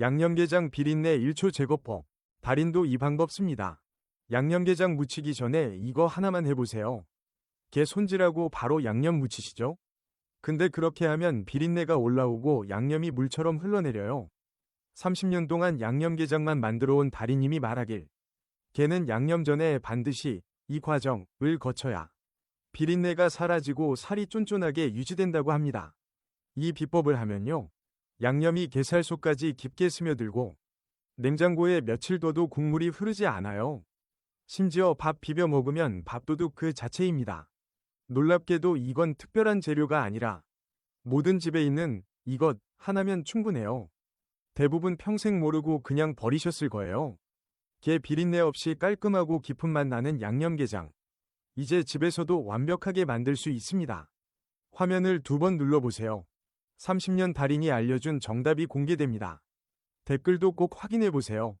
양념게장 비린내 1초 제거법. 달인도 이 방법 씁니다. 양념게장 무치기 전에 이거 하나만 해보세요. 게 손질하고 바로 양념 무치시죠? 근데 그렇게 하면 비린내가 올라오고 양념이 물처럼 흘러내려요. 30년 동안 양념게장만 만들어 온 달인님이 말하길. 게는 양념 전에 반드시 이 과정을 거쳐야 비린내가 사라지고 살이 쫀쫀하게 유지된다고 합니다. 이 비법을 하면요. 양념이 게살 속까지 깊게 스며들고 냉장고에 며칠 둬도 국물이 흐르지 않아요. 심지어 밥 비벼 먹으면 밥도둑 그 자체입니다. 놀랍게도 이건 특별한 재료가 아니라 모든 집에 있는 이것 하나면 충분해요. 대부분 평생 모르고 그냥 버리셨을 거예요. 게 비린내 없이 깔끔하고 깊은 맛 나는 양념게장. 이제 집에서도 완벽하게 만들 수 있습니다. 화면을 두 번 눌러보세요. 30년 달인이 알려준 정답이 공개됩니다. 댓글도 꼭 확인해 보세요.